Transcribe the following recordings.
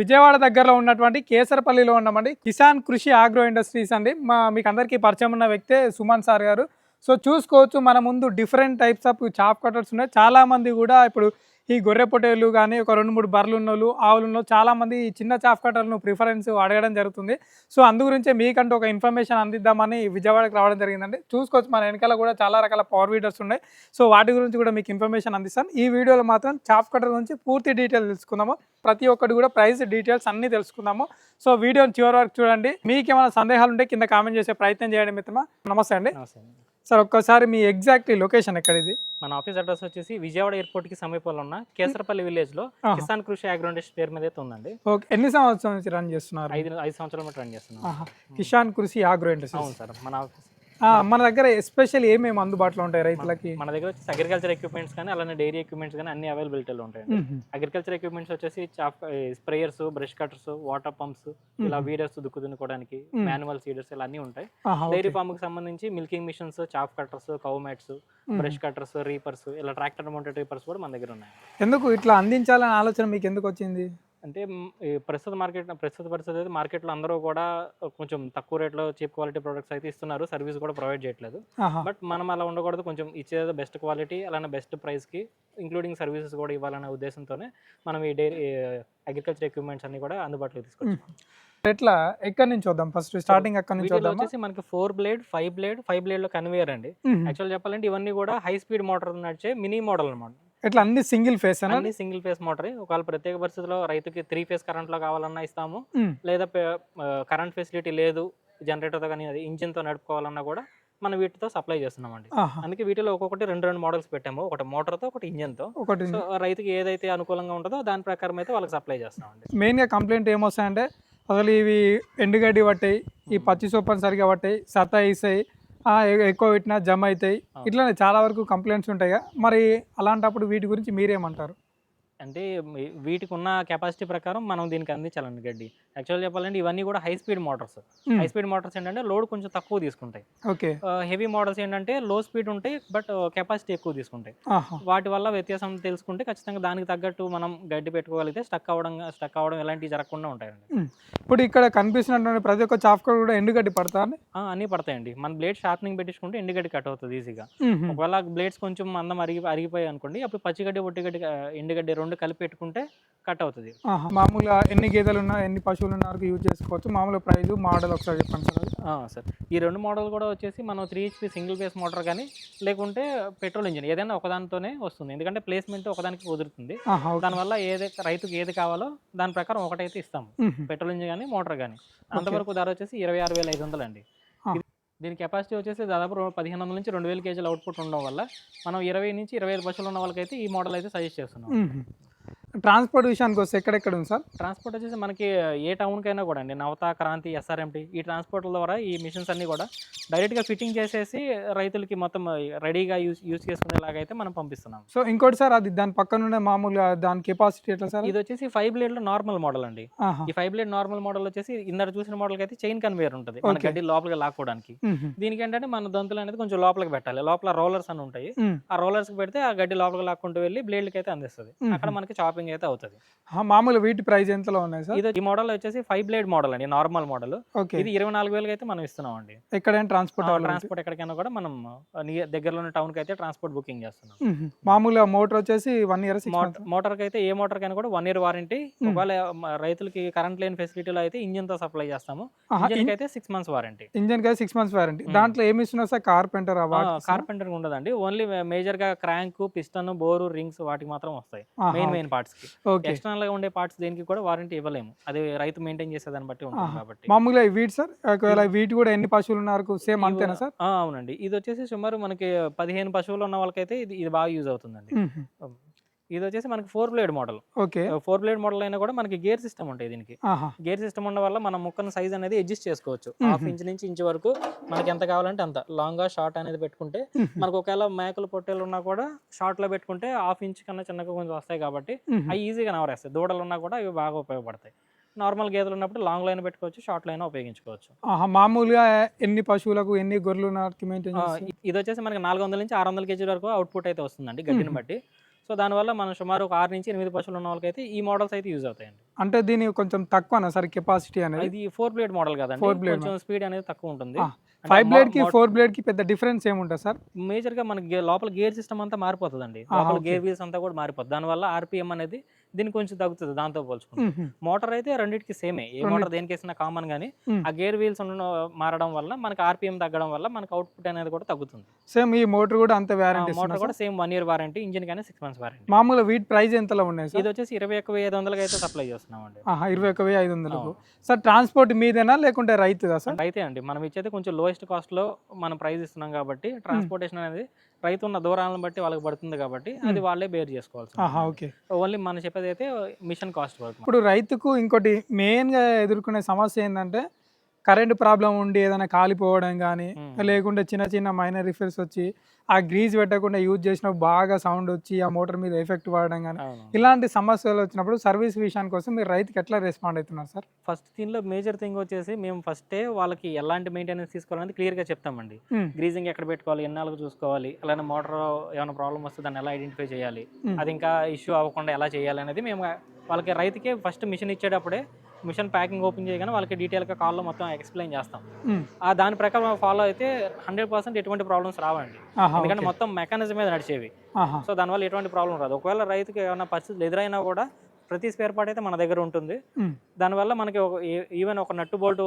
విజయవాడ దగ్గరలో ఉన్నటువంటి కేసరపల్లిలో ఉన్నామండి. కిసాన్ కృషి ఆగ్రో ఇండస్ట్రీస్ అండి. మా మీకు అందరికీ పరిచయం ఉన్న వ్యక్తే సుమన్ సార్ గారు. సో చూసుకోవచ్చు మన ముందు different types of chop cutters ఉన్నాయి. చాలామంది కూడా ఇప్పుడు ఈ గొర్రె పొట్టేలు కానీ ఒక రెండు మూడు బర్రెలు ఉన్నోళ్ళు ఆవులు ఉన్నోళ్ళు చాలా మంది ఈ చిన్న కటర్ను ప్రిఫరెన్స్ అడగడం జరుగుతుంది. సో అందు గురించే మీకంటూ ఒక ఇన్ఫర్మేషన్ అందిద్దామని విజయవాడకి రావడం జరిగిందండి. చూసుకోవచ్చు మన వెనకాల కూడా చాలా రకాల పవర్ వీడర్స్ ఉన్నాయి. సో వాటి గురించి కూడా మీకు ఇన్ఫర్మేషన్ అందిస్తాను. ఈ వీడియోలో మాత్రం చాప్ కటర్ గురించి పూర్తి డీటెయిల్ తెలుసుకుందాము. ప్రతి ఒక్కటి కూడా ప్రైస్ డీటెయిల్స్ అన్ని తెలుసుకుందాము. సో వీడియోని చివరి వరకు చూడండి. మీకు ఏమైనా సందేహాలు ఉంటే కింద కామెంట్ చేసే ప్రయత్నం చేయండి మిత్రమా. నమస్తే అండి. నమస్తే అండి. సార్ ఒక్కసారి మీ ఎగ్జాక్ట్ లొకేషన్ ఎక్కడ ఇది మన ఆఫీస్ అడ్రస్ వచ్చేసి విజయవాడ ఎయిర్పోర్ట్కి సమీపంలో ఉన్న కేసరపల్లి విలేజ్లో. కిసాన్ కృషి అగ్రో ఇండస్ట్రీ పేరు మీద అయితే ఉందండి. ఓకే. ఎన్ని సంవత్సరాల నుంచి రన్ చేస్తున్నారు? ఐదు ఐదు సంవత్సరాల రన్ చేస్తున్నాం. ఆహా. Kishan Krishi agro industries. అవును సార్. మన ఆఫీస్ మన దగ్గర ఎస్పెషల్ ఏమేమి అందుబాటులో ఉంటాయి రైతులకి మన దగ్గర వచ్చేసి అగ్రికల్చర్ ఎక్విప్మెంట్స్ కానీ అలానే డైరీ ఎక్విప్మెంట్స్ కానీ అన్ని అవైలబిలిటీలో ఉంటాయండి మ్మ్. అగ్రికల్చర్ ఎక్విప్మెంట్స్ వచ్చేసి sprayers brush cutters water pumps ఇలా వీడర్స్ దుక్కు దున్నుకోవడానికి. మాన్యువల్ సీడర్స్ ఇలా అన్ని ఉంటాయి డైరీ. ఫార్మ్కి సంబంధించి milking machines chop cutters cow mats. Brush cutters reapers ఇలా ట్రాక్టర్ మౌంటెడ్ రీపర్స్ కూడా మన దగ్గర ఉన్నాయి ఎందుకు ఇట్లా అందించాలనే ఆలోచన మీకు ఎందుకు వచ్చింది అంటే ఈ ప్రస్తుత మార్కెట్ ప్రస్తుత పరిస్థితి అయితే మార్కెట్లో అందరూ కూడా కొంచెం తక్కువ రేట్లో చీప్ క్వాలిటీ ప్రొడక్ట్స్ అయితే ఇస్తున్నారు. సర్వీస్ కూడా ప్రొవైడ్ చేయట్లేదు. బట్ మనం అలా ఉండకూడదు. కొంచెం ఇచ్చేది బెస్ట్ క్వాలిటీ అలానే బెస్ట్ ప్రైస్కి ఇంక్లూడింగ్ సర్వీసెస్ కూడా ఇవ్వాలనే ఉద్దేశంతోనే మనం ఈ డైరీ అగ్రికల్చర్ ఎక్విప్మెంట్స్ అన్ని కూడా అందుబాటులో తీసుకొచ్చాం. ఎట్లా? ఎక్కడి నుంచి వద్దాం? ఫస్ట్ స్టార్టింగ్ అక్కడి నుంచి వద్దామా? వచ్చేసి మనకి four blade five blade five బ్లేడ్లో conveyor అండి. యాక్చువల్ చెప్పాలంటే ఇవన్నీ కూడా హై స్పీడ్ మోటార్ నడిచే మినీ మోడల్ అనమాట ఎట్లా అన్ని సింగిల్ ఫేస్ అన్న సింగిల్ ఫేస్ మోటరే. ఒకవేళ ప్రత్యేక పరిస్థితిలో రైతుకి త్రీ ఫేస్ కరెంట్లో కావాలన్నా ఇస్తాము. లేదా కరెంట్ ఫెసిలిటీ లేదు జనరేటర్తో కానీ అది ఇంజిన్తో నడుపుకోవాలన్నా కూడా మనం వీటితో సప్లై చేస్తున్నామండి. అందుకే వీటిలో ఒక్కొక్కటి రెండు రెండు మోడల్స్ పెట్టాము. ఒకటి మోటార్తో ఒకటి ఇంజిన్తో. ఒకటి సో రైతుకి ఏదైతే అనుకూలంగా ఉంటుందో దాని ప్రకారం అయితే వాళ్ళకి సప్లై చేస్తామండి మెయిన్గా కంప్లైంట్ ఏమొస్తాయంటే అసలు ఇవి ఎండుగడ్డి పట్టాయి ఈ పచ్చి సొప్పని సరిగా పట్టాయి సతా ఇస్తాయి ఎక్కువ పెట్టినా జమ అవుతాయి. ఇట్లానే చాలా వరకు కంప్లైంట్స్ ఉంటాయి. మరి అలాంటప్పుడు వీటి గురించి మీరేమంటారు అంటే వీటికి ఉన్న కెపాసిటీ ప్రకారం మనం దీనికి అందించాలండి గడ్డి. యాక్చువల్ చెప్పాలంటే ఇవన్నీ కూడా high speed motors. High speed motors ఏంటంటే లోడ్ కొంచెం తక్కువ తీసుకుంటాయి. ఓకే. హెవీ మోడల్స్ ఏంటంటే లో స్పీడ్ ఉంటాయి బట్ కెపాసిటీ ఎక్కువ తీసుకుంటాయి. వాటి వల్ల వ్యత్యాసం తెలుసుకుంటే ఖచ్చితంగా దానికి తగ్గట్టు మనం గడ్డి పెట్టుకోగలిగితే స్టక్ అవ్వడం స్టక్ అవ్వడం ఇలాంటివి జరగకుండా ఉంటాయండి. ఇప్పుడు ఇక్కడ కనిపిస్తున్నటువంటి ప్రతి ఒక్క చాఫ్కర్ కూడా ఎండుగడ్డి పడతా అన్నీ పడతాయండి. మన బ్లేడ్ షార్ప్నింగ్ పెట్టించుకుంటే ఎండుగడ్డి కట్ అవుతుంది ఈజీగా. ఒకవేళ బ్లేడ్స్ కొంచెం మందం అరిగి అరిగిపోయాయి అనుకోండి అప్పుడు పచ్చిగడ్డి ఒట్టిగడ్డి ఎండుగడ్డి రెండు కలిపి పెట్టుకుంటే కట్ అవుతుంది. మామూలుగా ఎన్ని గేదెలు ఉన్నా ఎన్ని పశువులు ఉన్నా వరకు యూజ్ చేసుకోవచ్చు. మామూలు ప్రైజ్ మోడల్ ఒకసారి చెప్పండి సార్ సార్. ఈ రెండు మోడల్ కూడా వచ్చేసి మనం three HP single phase motor కానీ లేకుంటే పెట్రోల్ ఇంజిన్ ఏదైనా ఒకదానితోనే వస్తుంది. ఎందుకంటే ప్లేస్మెంట్ ఒకదానికి కుదురుతుంది. దానివల్ల ఏది రైతుకి ఏది కావాలో దాని ప్రకారం ఒకటైతే ఇస్తాము. పెట్రోల్ ఇంజిన్ కానీ మోటార్ కానీ అంతవరకు ధర వచ్చేసి ఇరవై ఆరు వేల ఐదు వందలు అండి దీని కెపాసిటీ వచ్చేసి దాదాపు పదిహేను వందల నుంచి రెండు వేల కేజీల అవుట్పుట్ ఉండడం వల్ల మనం ఇరవై నుంచి ఇరవై ఐదు బస్సులు ఉన్న వాళ్ళకైతే ఈ మోడల్ అయితే సజెస్ట్ చేస్తున్నాం. ట్రాన్స్పోర్ట్ విషయానికి వస్తే ఎక్కడెక్కడ ఉంది సార్ ట్రాన్స్పోర్ట్ వచ్చేసి మనకి ఏ టౌన్కైనా కూడా అండి నవత క్రాంతి ఎస్ఆర్ఎంటి ఈ ట్రాన్స్పోర్ట్ ద్వారా ఈ మిషన్స్ అన్ని కూడా డైరెక్ట్గా ఫిట్టింగ్ చేసేసి రైతులకి మొత్తం రెడీగా యూస్ యూస్ చేసుకునేలాగా అయితే మనం పంపిస్తున్నాం సో ఇంకోటి సార్ అది దాని పక్కన ఉండే మామూలుగా దాని కెపాసిటీ ఎట్లా సార్ ఇది వచ్చేసి ఫైవ్ బ్లేడ్లో నార్మల్ మోడల్ అండి. ఈ ఫైవ్ బ్లేడ్ నార్మల్ మోడల్ వచ్చేసి ఇందర చూసిన మోడల్కి అయితే చైన్ కన్వేయర్ ఉంటుంది మన. గడ్డి లోపలికి లాక్కోవడానికి. దీనికి ఏంటంటే మన దొంతులు అనేది కొంచెం లోపలికి పెట్టాలి లోపల రోలర్స్ అని ఉంటాయి. ఆ రోలర్స్కి పెడితే ఆ గడ్డి లోపలికి లాక్కుంటూ వెళ్ళి బ్లేడ్లకి అయితే అందిస్తుంది. అక్కడ మనకి చాపింగ్ అయితే అవుతుంది. మామూలు వీటి ప్రైస్ ఎంతలో ఉన్నాయి సార్? ఇది ఈ మోడల్ వచ్చేసి ఫైవ్ బ్లేడ్ మోడల్ అండి నార్మల్ మోడల్. ఇది ఇరవై నాలుగు వేలకి అయితే మనం ఇస్తున్నాం అండి ఎక్కడైనా ట్రాన్స్పోర్ట్ ట్రాన్స్పోర్ట్ ఎక్కడికైనా కూడా మనం నియర్ దగ్గరలోని టౌన్కి అయితే ట్రాన్స్పోర్ట్ బుకింగ్ చేస్తున్నాం. మామూలుగా మోటార్ వచ్చేసి వన్ ఇయర్ మోటార్కి అయితే ఏ మోటార్ కైనా కూడా వన్ ఇయర్ వారంటీ. ఒకవేళ రైతులకి కరెంట్ లేని ఫెసిలిటీలో అయితే ఇంజిన్తో సప్లై చేస్తాము. ఇంజిన్ అయితే సిక్స్ మంత్స్ వారంటీ ఇంజన్కి సిక్స్ మంత్స్ వారంటీ. దాంట్లో ఏమి ఇస్తున్నారు సార్? కార్పెంటర్ కార్పెంటర్ ఉండదండి. ఓన్లీ మేజర్గా క్రాంక్ పిస్టన్ బోరు రింగ్స్ వాటికి మాత్రం వస్తాయి. మెయిన్ మెయిన్ పార్ట్స్ కి. ఎక్స్టర్నల్గా ఉండే పార్ట్స్ దేనికి కూడా వారంటీ ఇవ్వలేము. అది రైతు మెయింటైన్ చేసేదాన్ని బట్టి ఉంటుంది. కాబట్టి. మామూలుగా వీటి సార్ ఒకవేళ వీటి కూడా ఎన్ని పశువులు ఉన్నారు సేమ్ అంతేనా సార్? అవునండి. ఇది వచ్చేసి సుమారు మనకి పదిహేను పశువులు ఉన్న వాళ్ళకైతే ఇది ఇది బాగా యూజ్ అవుతుందండి. ఇది వచ్చేసి మనకి four blade model. Okay. Four blade model అయినా కూడా మనకి గేర్ సిస్టమ్ ఉంటాయి దీనికి. గేర్ సిస్టమ్ ఉండడం వల్ల మనం ముక్కన సైజ్ అనేది అడ్జస్ట్ చేసుకోవచ్చు. హాఫ్ ఇంచ్ నుంచి ఇంచ్ వరకు మనకి ఎంత కావాలంటే అంత. లాంగ్గా షార్ట్ అనేది పెట్టుకుంటే. మనకు ఒకవేళ మేకలు పొట్టేలు ఉన్నా కూడా షార్ట్లో పెట్టుకుంటే హాఫ్ ఇంచ్ కన్నా చిన్నగా కొంచెం వస్తాయి కాబట్టి. అవి ఈజీగా నవరేస్తాయి. దూడలు ఉన్నా కూడా ఇవి బాగా ఉపయోగపడతాయి. నార్మల్ గేదెలు ఉన్నప్పుడు లాంగ్ లైన్ పెట్టుకోవచ్చు షార్ట్ లైన్ ఉపయోగించుకోవచ్చు. మామూలుగా ఎన్ని పశువులకు ఎన్ని గొర్రెలు ఇది వచ్చేసి మనకి నాలుగు వందల నుంచి ఆరు వందల కేజీల వరకు అవుట్పుట్ అయితే వస్తుందండి గడ్డిని బట్టి. సో దానివల్ల మనం సుమారు ఒక ఆరు నుంచి ఎనిమిది పశువులు ఉన్న వాళ్ళకైతే ఈ మోడల్స్ అయితే యూజ్ అవుతాయండి. అంటే దీని కొంచెం తక్కువనా సార్ కెపాసిటీ అనేది? ఇది ఫోర్ బ్లేడ్ మోడల్ కదండి. Four blade కొంచెం స్పీడ్ అనేది తక్కువ ఉంటుంది. ఫైవ్ బ్లేడ్కి ఫోర్ బ్లేడ్కి పెద్ద డిఫరెన్స్ ఏముంటుంది సార్? మేజర్గా మనకి లోపల గేర్ సిస్టమ్ అంతా మారిపోతుందండి. లోపల. గేర్ వీల్స్ అంతా కూడా మారిపోతుంది దానివల్ల ఆర్పిఎం అనేది దీనికి కొంచెం తగ్గుతుంది దాంతో పోల్చుకుంటే. మోటార్ అయితే రెండింటికి సేమే. ఏ మోటార్ రెండిటికి. దేనికి వేసినా కామన్ గానీ. ఆ గేర్ వీల్స్ మారడం వల్ల మనకి ఆర్పిఎం తగ్గడం వల్ల మనకి అవుట్పుట్ అనేది కూడా తగ్గుతుంది. సేమ్ ఈ మోటార్ కూడా అంత వ్యారంటీ మోటార్ కూడా same one year warranty engine కానీ సిక్స్ మంత్స్ వారంటీ. మామూలుగా వీటి ప్రైస్ ఎంతలో ఉన్నాయి ఇది వచ్చేసి ఇరవై ఒక్క ఐదు వందలకి అయితే సప్లై చేస్తున్నామండి. ఆహా, ఇరవై ఒక వెయ్యి ఐదు వందలకు. సార్ ట్రాన్స్పోర్ట్ మీదేనా లేకుంటే రైతుదా సార్? అయితే అండి. మనం ఇచ్చేది కొంచెం లోయెస్ట్ కాస్ట్లో మనం ప్రైస్ ఇస్తున్నాం కాబట్టి ట్రాన్స్పోర్టేషన్ అనేది రైతు ఉన్న దూరాలను బట్టి వాళ్ళకి పడుతుంది కాబట్టి అది వాళ్ళే బేర్ చేసుకోవాల్సి ఓకే. ఓన్లీ మనం చెప్పేది అయితే మిషన్ కాస్ట్ పడుతుంది. ఇప్పుడు రైతుకు ఇంకోటి మెయిన్గా ఎదుర్కొనే సమస్య ఏంటంటే కరెంట్ ప్రాబ్లం ఉండి ఏదైనా కాలిపోవడం కానీ. లేకుంటే చిన్న చిన్న మైనర్ రిఫర్స్ వచ్చి ఆ గ్రీజ్ పెట్టకుండా యూజ్ చేసినప్పుడు బాగా సౌండ్ వచ్చి ఆ మోటార్ మీద ఎఫెక్ట్ పడడం కానీ ఇలాంటి సమస్యలు వచ్చినప్పుడు సర్వీస్ విషయానికి కోసం మీరు రైతుకి ఎట్లా రెస్పాండ్ అవుతున్నారు సార్ ఫస్ట్ దీనిలో మేజర్ థింగ్ వచ్చేసి మేము ఫస్టే వాళ్ళకి ఎలాంటి మెయింటెనెన్స్ తీసుకోవాలని క్లియర్గా చెప్తామండి. గ్రీజింగ్ ఎక్కడ పెట్టుకోవాలి ఎన్నాళ్ళకు చూసుకోవాలి అలానే మోటార్ ఏమైనా ప్రాబ్లం వస్తే దాన్ని ఎలా ఐడెంటిఫై చేయాలి. అది ఇంకా ఇష్యూ అవ్వకుండా ఎలా చేయాలి అనేది మేము వాళ్ళకి రైతుకే ఫస్ట్ మిషన్ ఇచ్చేటప్పుడే మిషన్ ప్యాకింగ్ ఓపెన్ చేయగానే వాళ్ళకి డీటెయిల్గా కాల్లో మొత్తం ఎక్స్ప్లెయిన్ చేస్తాం. ఆ దాని ప్రకారం ఫాలో అయితే హండ్రెడ్ పర్సెంట్ ఎటువంటి ప్రాబ్లమ్స్ రావండి ఎందుకంటే. మొత్తం మెకానిజం మీద నడిచేవి. సో దానివల్ల ఎటువంటి ప్రాబ్లం రాదు ఒకవేళ రైతుకి ఏమైనా పరిస్థితులు ఎదురైనా కూడా ప్రతి స్పేర్ పార్ట్ అయితే మన దగ్గర ఉంటుంది. దానివల్ల మనకి ఈవెన్ ఒక నట్టు బోల్ట్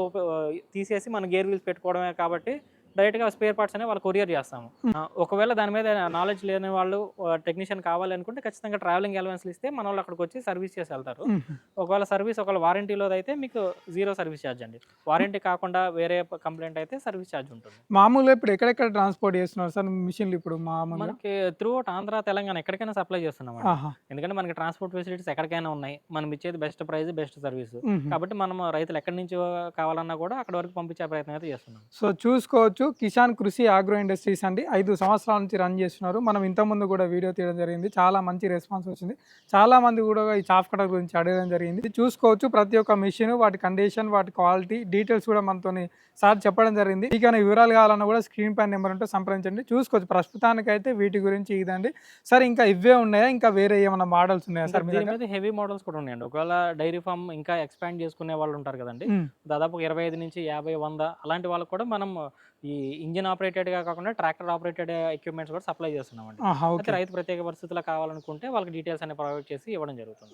తీసేసి మన గేర్ వీల్స్ పెట్టుకోవడమే కాబట్టి డైరెక్ట్గా స్పేర్ పార్ట్స్ అనేవి వాళ్ళు కొరియర్ చేస్తాము. ఒకవేళ దాని మీద నాలెడ్జ్ లేని వాళ్ళు టెక్నీషియన్ కావాలి అనుకుంటే ఖచ్చితంగా ట్రావెలింగ్ అలవెన్స్లు ఇస్తే మన వాళ్ళు అక్కడికి వచ్చి సర్వీస్ చేసి వెళ్తారు. ఒకవేళ సర్వీస్ ఒకవేళ వారంటీలో అయితే మీకు జీరో సర్వీస్ ఛార్జ్ అండి. వారంటీ కాకుండా వేరే కంప్లైంట్ అయితే సర్వీస్ ఛార్జ్ ఉంటుంది. మామూలుగా ఇప్పుడు ఎక్కడెక్కడ ట్రాన్స్పోర్ట్ చేస్తున్నారు సార్? మిషన్లు ఇప్పుడు మనకి త్రూ ఆంధ్ర తెలంగాణ ఎక్కడికైనా సప్లై చేస్తున్నాం. ఎందుకంటే మనకి ట్రాన్స్పోర్ట్ ఫెసిలిటీస్ ఎక్కడికైనా ఉన్నాయి. మనం ఇచ్చేది బెస్ట్ ప్రైస్ బెస్ట్ సర్వీస్. కాబట్టి మనం రైతులు ఎక్కడి నుంచి కావాలన్నా కూడా అక్కడ వరకు పంపించే ప్రయత్నం అయితే చేస్తున్నాం. సో చూసుకోవచ్చు. కిసాన్ కృషి ఆగ్రో ఇండస్ట్రీస్ అండి. ఐదు సంవత్సరాల నుంచి రన్ చేస్తున్నారు. మనం ఇంతకుముందు కూడా వీడియో తీయడం జరిగింది. చాలా మంచి రెస్పాన్స్ వచ్చింది. చాలా మంది కూడా ఈ చాఫ్ కటర్ గురించి అడగడం జరిగింది. చూసుకోవచ్చు. ప్రతి ఒక్క మిషన్ వాటి కండిషన్ వాటి క్వాలిటీ డీటెయిల్స్ కూడా మనతో సార్ చెప్పడం జరిగింది. మీకు వివరాలు కావాలన్నా కూడా స్క్రీన్ పైన నెంబర్ ఉంటే సంప్రదించండి. చూసుకోవచ్చు. ప్రస్తుతానికైతే వీటి గురించి ఇదండి. సార్ ఇంకా ఇవే ఉన్నాయా? ఇంకా వేరే ఏమైనా మోడల్స్ ఉన్నాయా సార్ హెవీ మోడల్స్ కూడా ఉన్నాయండి. ఒకవేళ డైరీ ఫామ్ ఇంకా ఎక్స్పాండ్ చేసుకునే వాళ్ళు ఉంటారు కదండి. దాదాపు ఇరవై ఐదు నుంచి యాభై వంద అలాంటి వాళ్ళకి కూడా మనం ఈ ఇంజిన్ ఆపరేటెడ్గా కాకుండా ట్రాక్టర్ ఆపరేటెడ్ ఎక్విప్మెంట్స్ కూడా సప్లై అయితే ఓకే. రైతు ప్రత్యేక పరిస్థితుల్లో కావాలనుకుంటే వాళ్ళకి డీటెయిల్స్ అన్ని ప్రొవైడ్ చేసి ఇవ్వడం జరుగుతుంది.